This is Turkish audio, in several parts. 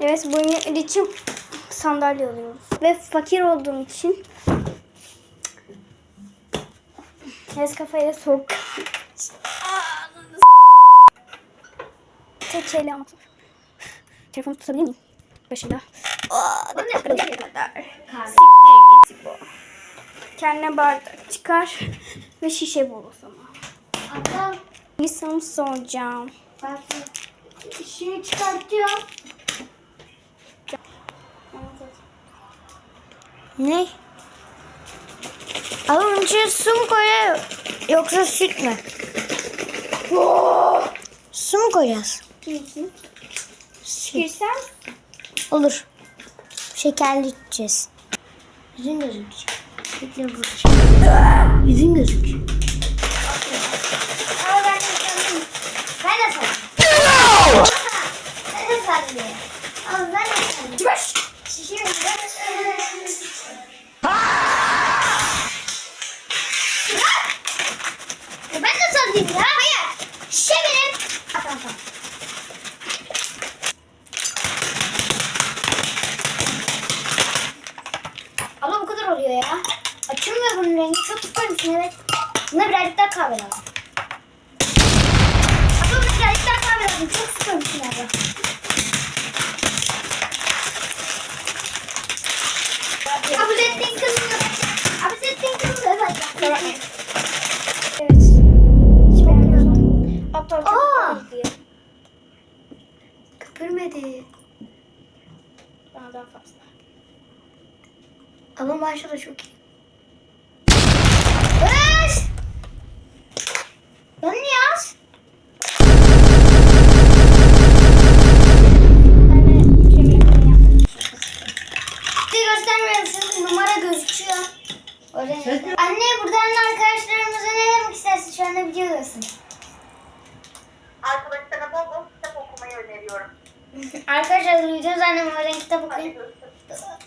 Evet bu için sandalye alıyoruz. Ve fakir olduğum için Nescafe'ye soğuk. Tek şeyle anlatayım. Telefonu tutabilir miyim? Başında. Aa, ne kadar. Siktir git bu. Kendine bardak çıkar ve şişe bul o zaman. Bir soru soracağım. bak işini çıkartıyor. Ne? Ama onun için su mu koyuyor yoksa süt mü? Su mu koyacağız? Süt. Girsem Olur. Şekerli içeceğiz. Yüzün gözükecek. Bekle vuracağım. Yüzün gözükecek. Ama ben de sandım. Ben de sandım. Ben de sandım. Ama ben de sandım. Baş. Şişiyor. Ben de sandım ya. Hayır. Şişe benim. Tamam tamam. Ama bu kadar oluyor ya. Açılmıyor bunun rengi. Çok sıkıntı evet. Buna birazcık daha kahve lazım. Ama buna birazcık daha kahve lazım. Çok sıkıntı abi. Kabul ettiğin kızını. Kabul ettiğin kızını. Evet. Daha fazla. Ama maşallah çok iyi. Öş! Lan niye az? Ben de kremi yakını yaptım. Bir göstermiyorum çünkü numara gözüküyor. Anne buradan arkadaşlarımıza ne demek istersin? Arkadaşlar duydunuz annem öğren kitap okuyun.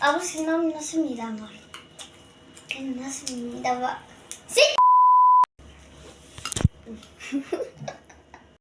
Abla senin nasıl miden var? Senin nasıl miden var?